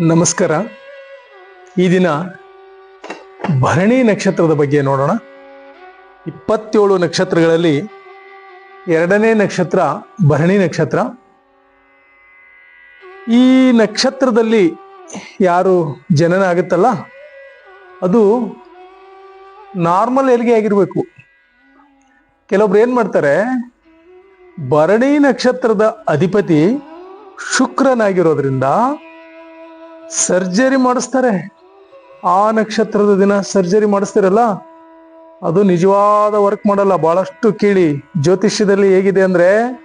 ನಮಸ್ಕಾರ. ಈ ದಿನ ಭರಣಿ ನಕ್ಷತ್ರದ ಬಗ್ಗೆ ನೋಡೋಣ. ಇಪ್ಪತ್ತೇಳು ನಕ್ಷತ್ರಗಳಲ್ಲಿ ಎರಡನೇ ನಕ್ಷತ್ರ ಭರಣಿ ನಕ್ಷತ್ರ. ಈ ನಕ್ಷತ್ರದಲ್ಲಿ ಯಾರು ಜನನ ಆಗುತ್ತಲ್ಲ ಅದು ನಾರ್ಮಲ್ ಎಲ್ಲಿಗೆ ಆಗಿರಬೇಕು? ಕೆಲವೊಬ್ರು ಏನು ಮಾಡ್ತಾರೆ? ಭರಣಿ ನಕ್ಷತ್ರದ ಅಧಿಪತಿ ಶುಕ್ರನಾಗಿರೋದ್ರಿಂದ ಸರ್ಜರಿ ಮಾಡಿಸ್ತಾರೆ. ಆ ನಕ್ಷತ್ರದ ದಿನ ಸರ್ಜರಿ ಮಾಡಿಸ್ತಿರಲ್ಲ? ಅದು ನಿಜವಾದ ವರ್ಕ್ ಮಾಡಲ್ಲ. ಬಹಳಷ್ಟು ಕೇಳಿ. ಜ್ಯೋತಿಷ್ಯದಲ್ಲಿ ಹೇಗಿದೆ ಅಂದ್ರೆ,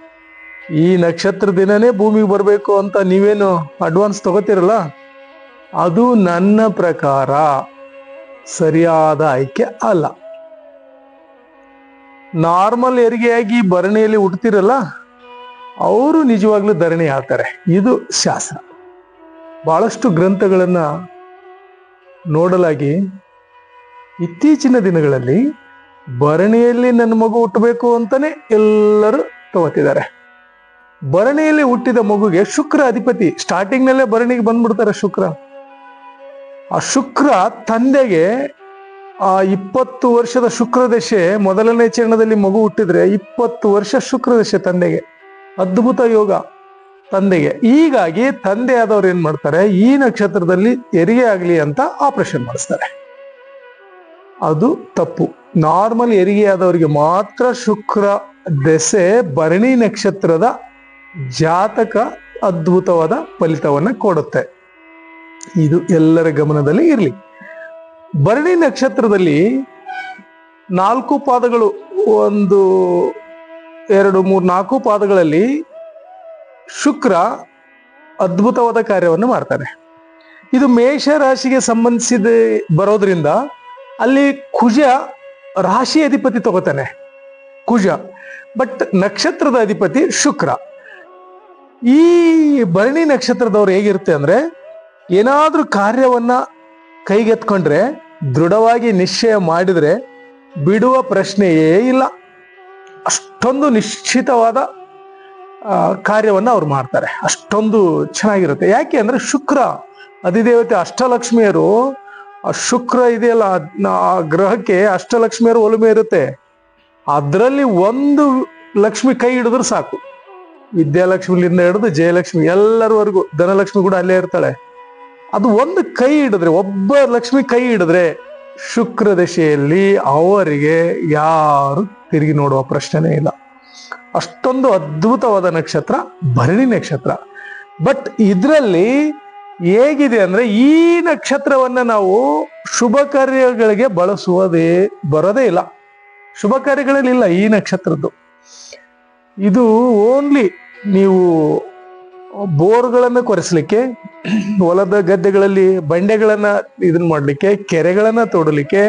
ಈ ನಕ್ಷತ್ರ ದಿನನೇ ಭೂಮಿಗೆ ಬರಬೇಕು ಅಂತ ನೀವೇನು ಅಡ್ವಾನ್ಸ್ ತಗೋತಿರಲ್ಲ? ಅದು ನನ್ನ ಪ್ರಕಾರ ಸರಿಯಾದ ಆಯ್ಕೆ ಅಲ್ಲ. ನಾರ್ಮಲ್ ಹೆರಿಗೆಯಾಗಿ ಭರಣಿಯಲ್ಲಿ ಹುಡ್ತಿರಲ್ಲ ಅವರು ನಿಜವಾಗ್ಲೂ ಧರಣಿ ಆಗ್ತಾರೆ ಇದು ಶಾಸ್ತ್ರ. ಬಹಳಷ್ಟು ಗ್ರಂಥಗಳನ್ನು ನೋಡಲಾಗಿ ಇತ್ತೀಚಿನ ದಿನಗಳಲ್ಲಿ ಭರಣಿಯಲ್ಲಿ ನನ್ನ ಮಗು ಹುಟ್ಟಬೇಕು ಅಂತಲೇ ಎಲ್ಲರೂ ತಗೋತಿದ್ದಾರೆ ಭರಣಿಯಲ್ಲಿ ಹುಟ್ಟಿದ ಮಗುಗೆ ಶುಕ್ರ ಅಧಿಪತಿ ಸ್ಟಾರ್ಟಿಂಗ್ನಲ್ಲೇ ಭರಣಿಗೆ ಬಂದ್ಬಿಡ್ತಾರೆ ಶುಕ್ರ. ಆ ಶುಕ್ರ ತಂದೆಗೆ ಆ ಇಪ್ಪತ್ತು ವರ್ಷದ ಶುಕ್ರ ದಶೆ ಮೊದಲನೇ ಚರಣದಲ್ಲಿ ಮಗು ಹುಟ್ಟಿದ್ರೆ ಇಪ್ಪತ್ತು ವರ್ಷ ಶುಕ್ರ ದಶೆ ತಂದೆಗೆ. ಅದ್ಭುತ ಯೋಗ. ತಂದೆಗೆ. ಹೀಗಾಗಿ ತಂದೆ ಆದವ್ರು ಏನ್ ಮಾಡ್ತಾರೆ? ಈ ನಕ್ಷತ್ರದಲ್ಲಿ ಹೆರಿಗೆ ಆಗ್ಲಿ ಅಂತ ಆಪರೇಷನ್ ಮಾಡಿಸ್ತಾರೆ. ಅದು ತಪ್ಪು. ನಾರ್ಮಲ್ ಹೆರಿಗೆ ಆದವರಿಗೆ ಮಾತ್ರ ಶುಕ್ರ ದೆಸೆ ಭರಣಿ ನಕ್ಷತ್ರದ ಜಾತಕ ಅದ್ಭುತವಾದ ಫಲಿತವನ್ನ ಕೊಡುತ್ತೆ. ಇದು ಎಲ್ಲರ ಗಮನದಲ್ಲಿ ಇರಲಿ. ಭರಣಿ ನಕ್ಷತ್ರದಲ್ಲಿ ನಾಲ್ಕು ಪಾದಗಳು, ಒಂದು, ಎರಡು, ಮೂರು, ನಾಲ್ಕು ಪಾದಗಳಲ್ಲಿ ಶುಕ್ರ ಅದ್ಭುತವಾದ ಕಾರ್ಯವನ್ನು ಮಾಡ್ತಾನೆ. ಇದು ಮೇಷ ರಾಶಿಗೆ ಸಂಬಂಧಿಸಿದ ಬರೋದ್ರಿಂದ ಅಲ್ಲಿ ಕುಜ ರಾಶಿ ಅಧಿಪತಿ ತಗೋತಾನೆ. ಕುಜ, ಬಟ್ ನಕ್ಷತ್ರದ ಅಧಿಪತಿ ಶುಕ್ರ. ಈ ಭರಣಿ ನಕ್ಷತ್ರದವ್ರು ಹೇಗಿರುತ್ತೆ ಅಂದ್ರೆ ಏನಾದ್ರೂ ಕಾರ್ಯವನ್ನ ಕೈಗೆತ್ಕೊಂಡ್ರೆ, ದೃಢವಾಗಿ ನಿಶ್ಚಯ ಮಾಡಿದ್ರೆ ಬಿಡುವ ಪ್ರಶ್ನೆಯೇ ಇಲ್ಲ. ಅಷ್ಟೊಂದು ನಿಶ್ಚಿತವಾದ ಕಾರ್ಯವನ್ನ ಅವ್ರು ಮಾಡ್ತಾರೆ. ಅಷ್ಟೊಂದು ಚೆನ್ನಾಗಿರುತ್ತೆ. ಯಾಕೆ ಅಂದರೆ ಶುಕ್ರ, ಅಧಿದೇವತೆ, ಅಷ್ಟಲಕ್ಷ್ಮಿಯರು, ಆ ಶುಕ್ರ ಇದೆಯಲ್ಲ, ಆ ಗ್ರಹಕ್ಕೆ ಅಷ್ಟಲಕ್ಷ್ಮಿಯರು ಒಲುಮೆ ಇರುತ್ತೆ. ಅದರಲ್ಲಿ ಒಂದು ಲಕ್ಷ್ಮಿ ಕೈ ಹಿಡಿದ್ರೆ ಸಾಕು. ವಿದ್ಯಾಲಕ್ಷ್ಮಿಲಿಂದ ಹಿಡಿದು ಜಯಲಕ್ಷ್ಮಿ, ಎಲ್ಲರವರೆಗೂ ಧನಲಕ್ಷ್ಮಿ ಕೂಡ ಅಲ್ಲೇ ಇರ್ತಾಳೆ. ಅದು ಒಂದು ಕೈ ಹಿಡಿದ್ರೆ, ಒಬ್ಬ ಲಕ್ಷ್ಮಿ ಕೈ ಹಿಡಿದ್ರೆ ಶುಕ್ರ ದಶೆಯಲ್ಲಿ ಅವರಿಗೆ ಯಾರು ತಿರುಗಿ ನೋಡುವ ಪ್ರಶ್ನೆನೇ ಇಲ್ಲ. ಅಷ್ಟೊಂದು ಅದ್ಭುತವಾದ ನಕ್ಷತ್ರ, ಭರಣಿ ನಕ್ಷತ್ರ. ಬಟ್ ಇದರಲ್ಲಿ ಹೇಗಿದೆ ಅಂದ್ರೆ ಈ ನಕ್ಷತ್ರವನ್ನ ನಾವು ಶುಭ ಕಾರ್ಯಗಳಿಗೆ ಬಳಸುವುದೇ, ಬರೋದೇ ಇಲ್ಲ. ಶುಭ ಕಾರ್ಯಗಳಲ್ಲಿ ಇಲ್ಲ ಈ ನಕ್ಷತ್ರದ್ದು. ಇದು ಓನ್ಲಿ ನೀವು ಬೋರ್ಗಳನ್ನ ಕೊರೆಸಲಿಕ್ಕೆ, ಹೊಲದ ಗದ್ದೆಗಳಲ್ಲಿ ಬಂಡೆಗಳನ್ನ ಇದನ್ನ ಮಾಡಲಿಕ್ಕೆ, ಕೆರೆಗಳನ್ನ ತೋಡಲಿಕ್ಕೆ,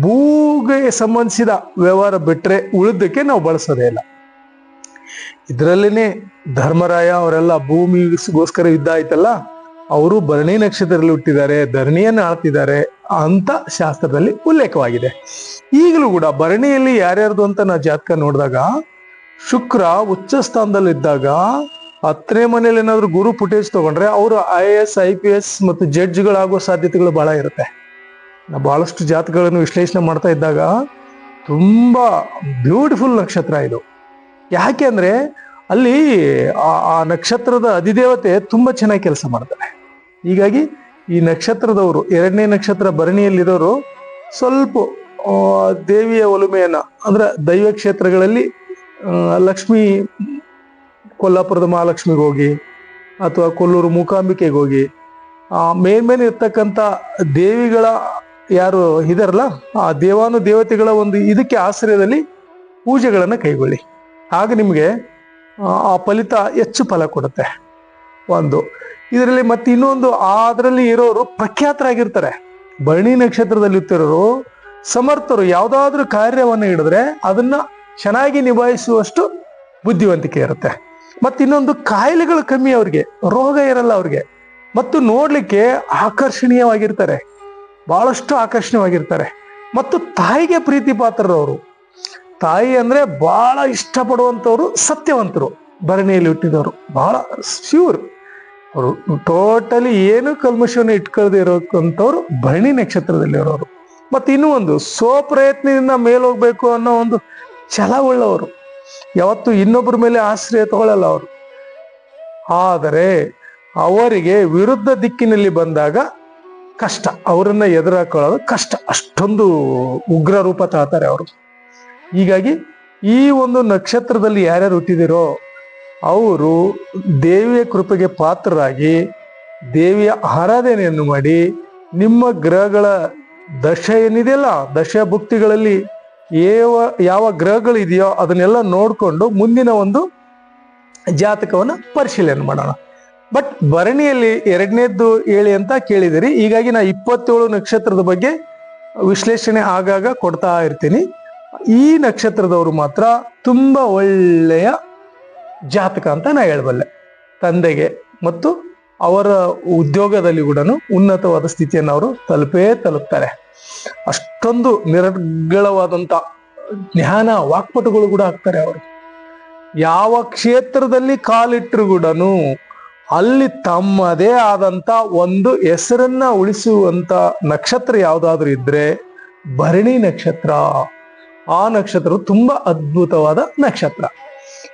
ಭೂಗೆ ಸಂಬಂಧಿಸಿದ ವ್ಯವಹಾರ ಬಿಟ್ರೆ ಉಳಿದಕ್ಕೆ ನಾವು ಬಳಸೋದೇ ಇಲ್ಲ. ಇದರಲ್ಲೇನೆ ಧರ್ಮರಾಯ ಅವರೆಲ್ಲ ಭೂಮಿಗೋಸ್ಕರ ಯುದ್ಧ ಆಯ್ತಲ್ಲ ಅವರು ಭರಣಿ ನಕ್ಷತ್ರದಲ್ಲಿ ಹುಟ್ಟಿದ್ದಾರೆ, ಧರಣಿಯನ್ನು ಆಳ್ತಿದ್ದಾರೆ ಅಂತ ಶಾಸ್ತ್ರದಲ್ಲಿ ಉಲ್ಲೇಖವಾಗಿದೆ. ಈಗಲೂ ಕೂಡ ಭರಣಿಯಲ್ಲಿ ಯಾರ್ಯಾರ್ದು ಅಂತ ನಾವು ಜಾತಕ ನೋಡಿದಾಗ, ಶುಕ್ರ ಉಚ್ಚ ಸ್ಥಾನದಲ್ಲಿ ಇದ್ದಾಗ ಹತ್ತನೇ ಮನೇಲಿ ಏನಾದ್ರು ಗುರು ಫುಟೇಜ್ ತಗೊಂಡ್ರೆ ಅವರು I A S I P S ಮತ್ತು ಜಡ್ಜ್ಗಳಾಗುವ ಸಾಧ್ಯತೆಗಳು ಬಹಳ ಇರುತ್ತೆ. ನಾವು ಬಹಳಷ್ಟು ಜಾತಕಗಳನ್ನು ವಿಶ್ಲೇಷಣೆ ಮಾಡ್ತಾ ಇದ್ದಾಗ, ತುಂಬಾ ಬ್ಯೂಟಿಫುಲ್ ನಕ್ಷತ್ರ ಇದು. ಯಾಕೆ ಅಂದರೆ ಅಲ್ಲಿ ಆ- ನಕ್ಷತ್ರದ ಅಧಿದೇವತೆ ತುಂಬಾ ಚೆನ್ನಾಗಿ ಕೆಲಸ ಮಾಡ್ತಾರೆ ಹೀಗಾಗಿ ಈ ನಕ್ಷತ್ರದವರು, ಎರಡನೇ ನಕ್ಷತ್ರ ಭರಣಿಯಲ್ಲಿರೋರು ಸ್ವಲ್ಪ ದೇವಿಯ ಒಲುಮೆಯನ್ನ, ಅಂದ್ರೆ ದೈವ ಕ್ಷೇತ್ರಗಳಲ್ಲಿ ಲಕ್ಷ್ಮಿ ಕೊಲ್ಲಾಪುರದ ಮಹಾಲಕ್ಷ್ಮಿಗೆ ಹೋಗಿ, ಅಥವಾ ಕೊಲ್ಲೂರು ಮೂಕಾಂಬಿಕೆಗೆ ಹೋಗಿ ಮೇಲ್ಮೇಲೆ ಇರ್ತಕ್ಕಂಥ ದೇವಿಗಳ ಯಾರು ಇದಾರಲ್ಲ, ಆ ದೇವಾನು ದೇವತೆಗಳ ಒಂದು ಇದಕ್ಕೆ ಆಶ್ರಯದಲ್ಲಿ ಪೂಜೆಗಳನ್ನು ಕೈಗೊಳ್ಳಿ. ಆಗ ನಿಮಗೆ ಆ, ಫಲಿತ ಹೆಚ್ಚು ಫಲ ಕೊಡುತ್ತೆ. ಒಂದು. ಇದರಲ್ಲಿ ಮತ್ತೆ ಇನ್ನೊಂದು ಅದರಲ್ಲಿ ಇರೋರು ಪ್ರಖ್ಯಾತರಾಗಿರ್ತಾರೆ. ಭರಣಿ ನಕ್ಷತ್ರದಲ್ಲಿ ಇರ್ತಿರೋರು ಸಮರ್ಥರು ಯಾವುದಾದ್ರೂ ಕಾರ್ಯವನ್ನು ಹಿಡಿದ್ರೆ ಅದನ್ನ ಚೆನ್ನಾಗಿ ನಿಭಾಯಿಸುವಷ್ಟು ಬುದ್ಧಿವಂತಿಕೆ ಇರುತ್ತೆ. ಮತ್ತೆ ಇನ್ನೊಂದು ಕಾಯಿಲೆಗಳು ಕಮ್ಮಿ ಅವ್ರಿಗೆ ರೋಗ ಇರಲ್ಲ ಅವ್ರಿಗೆ. ಮತ್ತು ನೋಡಲಿಕ್ಕೆ ಆಕರ್ಷಣೀಯವಾಗಿರ್ತಾರೆ. ಬಹಳಷ್ಟು ಆಕರ್ಷಣೀಯವಾಗಿರ್ತಾರೆ. ಮತ್ತು ತಾಯಿಗೆ ಪ್ರೀತಿ ಪಾತ್ರರವರು ತಾಯಿ ಅಂದ್ರೆ ಬಹಳ ಇಷ್ಟಪಡುವಂತವ್ರು ಸತ್ಯವಂತರು. ಭರಣಿಯಲ್ಲಿ ಹುಟ್ಟಿದವರು. ಬಹಳ ಶ್ಯೂರ್ ಅವರು ಟೋಟಲಿ ಏನು ಕಲ್ಮಶವನ್ನು ಇಟ್ಕೊಳ್ಳದೆ ಇರೋಕ್ಕಂಥವ್ರು ಭರಣಿ ನಕ್ಷತ್ರದಲ್ಲಿ ಇರೋರು ಮತ್ತೆ ಇನ್ನೂ ಒಂದು ಸ್ವಪ್ರಯತ್ನದಿಂದ ಮೇಲೋಗ್ಬೇಕು ಅನ್ನೋ ಒಂದು ಛಲ ಉಳ್ಳವರು ಯಾವತ್ತು ಇನ್ನೊಬ್ಬರ ಮೇಲೆ ಆಶ್ರಯ ತಗೊಳ್ಳಲ್ಲ ಅವರು. ಆದರೆ ಅವರಿಗೆ ವಿರುದ್ಧ ದಿಕ್ಕಿನಲ್ಲಿ ಬಂದಾಗ ಕಷ್ಟ. ಅವರನ್ನ ಎದುರಾಕೊಳ್ಳೋದು ಕಷ್ಟ. ಅಷ್ಟೊಂದು ಉಗ್ರ ರೂಪ ತಾಳ್ತಾರೆ ಅವರು. ಹೀಗಾಗಿ ಈ ಒಂದು ನಕ್ಷತ್ರದಲ್ಲಿ ಯಾರ್ಯಾರು ಹುಟ್ಟಿದಿರೋ ಅವರು ದೇವಿಯ ಕೃಪೆಗೆ ಪಾತ್ರರಾಗಿ ದೇವಿಯ ಆರಾಧನೆಯನ್ನು ಮಾಡಿ ನಿಮ್ಮ ಗ್ರಹಗಳ ದಶ ಏನಿದೆಯಲ್ಲ, ದಶ ಭುಕ್ತಿಗಳಲ್ಲಿ ಯಾವ ಯಾವ ಗ್ರಹಗಳಿದೆಯೋ ಅದನ್ನೆಲ್ಲ ನೋಡಿಕೊಂಡು ಮುಂದಿನ ಒಂದು ಜಾತಕವನ್ನು ಪರಿಶೀಲನೆ ಮಾಡೋಣ. ಬಟ್ ಭರಣಿಯಲ್ಲಿ ಎರಡನೇದ್ದು ಹೇಳಿ ಅಂತ ಕೇಳಿದಿರಿ ಹೀಗಾಗಿ ನಾ ಇಪ್ಪತ್ತೇಳು ನಕ್ಷತ್ರದ ಬಗ್ಗೆ ವಿಶ್ಲೇಷಣೆ ಆಗಾಗ ಕೊಡ್ತಾ ಇರ್ತೀನಿ. ಈ ನಕ್ಷತ್ರದವರು ಮಾತ್ರ ತುಂಬಾ ಒಳ್ಳೆಯ ಜಾತಕ ಅಂತ ನಾ ಹೇಳಬಲ್ಲೆ. ತಂದೆಗೆ ಮತ್ತು ಅವರ ಉದ್ಯೋಗದಲ್ಲಿ ಕೂಡ ಉನ್ನತವಾದ ಸ್ಥಿತಿಯನ್ನು ಅವರು ತಲುಪೇ ತಲುಪ್ತಾರೆ. ಅಷ್ಟೊಂದು ನಿರರ್ಗಳವಾದಂತ ಜ್ಞಾನ ವಾಕ್ಪಟುಗಳು ಕೂಡ ಆಗ್ತಾರೆ ಅವರು. ಯಾವ ಕ್ಷೇತ್ರದಲ್ಲಿ ಕಾಲಿಟ್ಟರು ಕೂಡ ಅಲ್ಲಿ ತಮ್ಮದೇ ಆದಂತ ಒಂದು ಹೆಸರನ್ನ ಉಳಿಸುವಂತ ನಕ್ಷತ್ರ ಯಾವುದಾದ್ರೂ ಇದ್ರೆ ಭರಣಿ ನಕ್ಷತ್ರ. ಆ ನಕ್ಷತ್ರ ತುಂಬಾ ಅದ್ಭುತವಾದ ನಕ್ಷತ್ರ.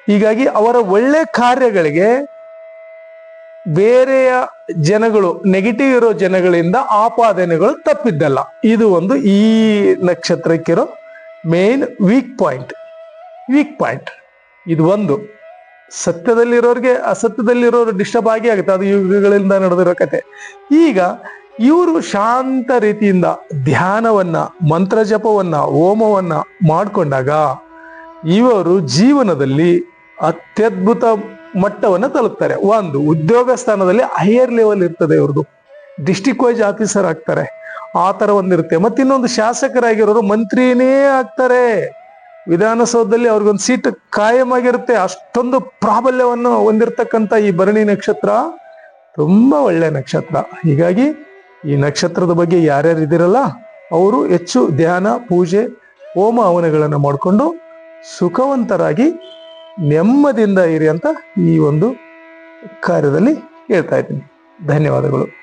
ಹೀಗಾಗಿ ಅವರ ಒಳ್ಳೆ ಕಾರ್ಯಗಳಿಗೆ ಬೇರೆಯ ಜನಗಳು ನೆಗೆಟಿವ್ ಇರೋ ಜನಗಳಿಂದ ಆಪಾದನೆಗಳು ತಪ್ಪಿದ್ದಲ್ಲ. ಇದು ಒಂದು ಈ ನಕ್ಷತ್ರಕ್ಕಿರೋ main weak point weak point ಇದು ಒಂದು. ಸತ್ಯದಲ್ಲಿರೋರಿಗೆ ಅಸತ್ಯದಲ್ಲಿರೋರು ಡಿಸ್ಟರ್ಬ್ ಆಗಿ ಆಗುತ್ತೆ. ಅದು ಯುಗಗಳಿಂದ ನಡೆದಿರೋ ಕತೆ. ಈಗ ಇವರು ಶಾಂತ ರೀತಿಯಿಂದ ಧ್ಯಾನವನ್ನ ಮಂತ್ರ ಜಪವನ್ನ ಹೋಮವನ್ನ ಮಾಡಿಕೊಂಡಾಗ ಇವರು ಜೀವನದಲ್ಲಿ ಅತ್ಯದ್ಭುತ ಮಟ್ಟವನ್ನ ತಲುಪ್ತಾರೆ. ಒಂದು, ಉದ್ಯೋಗ ಸ್ಥಾನದಲ್ಲಿ ಹೈಯರ್ ಲೆವೆಲ್ ಇರ್ತದೆ ಇವ್ರದ್ದು ಡಿಸ್ಟಿಕ್ ವೈಸ್ ಆಫೀಸರ್ ಆಗ್ತಾರೆ. ಆ ತರ ಒಂದಿರುತ್ತೆ. ಮತ್ತಿನ್ನೊಂದು ಶಾಸಕರಾಗಿರೋರು ಮಂತ್ರಿನೇ ಆಗ್ತಾರೆ. ವಿಧಾನಸೌಧದಲ್ಲಿ ಅವ್ರಿಗೊಂದು ಸೀಟ್ ಕಾಯಂ ಆಗಿರುತ್ತೆ ಅಷ್ಟೊಂದು ಪ್ರಾಬಲ್ಯವನ್ನು ಹೊಂದಿರತಕ್ಕಂಥ ಈ ಭರಣಿ ನಕ್ಷತ್ರ ತುಂಬಾ ಒಳ್ಳೆ ನಕ್ಷತ್ರ. ಹೀಗಾಗಿ ಈ ನಕ್ಷತ್ರದ ಬಗ್ಗೆ ಯಾರ್ಯಾರು ಇದ್ದೀರಲ್ಲ, ಅವರು ಹೆಚ್ಚು ಧ್ಯಾನ, ಪೂಜೆ, ಹೋಮ ಹವನಗಳನ್ನು ಮಾಡಿಕೊಂಡು ಸುಖವಂತರಾಗಿ ನೆಮ್ಮದಿಯಿಂದ ಇರಿ ಅಂತ ಈ ಒಂದು ಕಾರ್ಯದಲ್ಲಿ ಹೇಳ್ತಾ ಇದ್ದೀನಿ. ಧನ್ಯವಾದಗಳು.